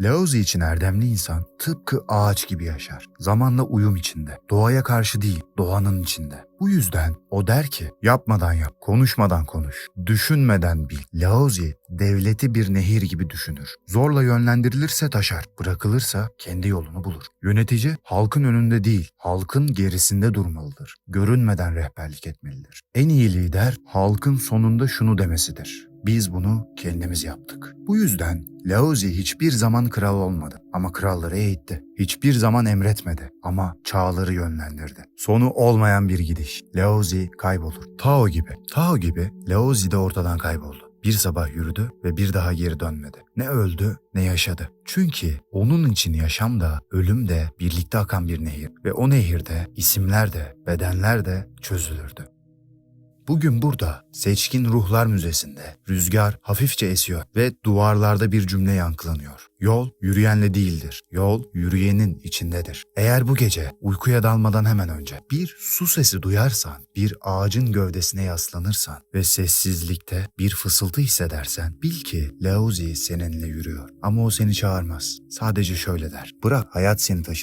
Laozi için erdemli insan tıpkı ağaç gibi yaşar. Zamanla uyum içinde. Doğaya karşı değil, doğanın içinde. Bu yüzden o der ki yapmadan yap, konuşmadan konuş, düşünmeden bil. Laozi devleti bir nehir gibi düşünür. Zorla yönlendirilirse taşar, bırakılırsa kendi yolunu bulur. Yönetici halkın önünde değil, halkın gerisinde durmalıdır. Görünmeden rehberlik etmelidir. En iyi lider halkın sonunda şunu demesidir. Biz bunu kendimiz yaptık. Bu yüzden Laozi hiçbir zaman kral olmadı ama kralları eğitti. Hiçbir zaman emretmedi ama çağları yönlendirdi. Sonu olmayan bir gidiş. Laozi kaybolur. Tao gibi. Tao gibi Laozi de ortadan kayboldu. Bir sabah yürüdü ve bir daha geri dönmedi. Ne öldü ne yaşadı. Çünkü onun için yaşam da ölüm de birlikte akan bir nehir ve o nehirde isimler de bedenler de çözülürdü. Bugün burada Seçkin Ruhlar Müzesi'nde rüzgar hafifçe esiyor ve duvarlarda bir cümle yankılanıyor. Yol yürüyenle değildir. Yol yürüyenin içindedir. Eğer bu gece uykuya dalmadan hemen önce bir su sesi duyarsan, bir ağacın gövdesine yaslanırsan ve sessizlikte bir fısıltı hissedersen bil ki Laozi seninle yürüyor. Ama o seni çağırmaz. Sadece şöyle der. Bırak hayat seni taşısın.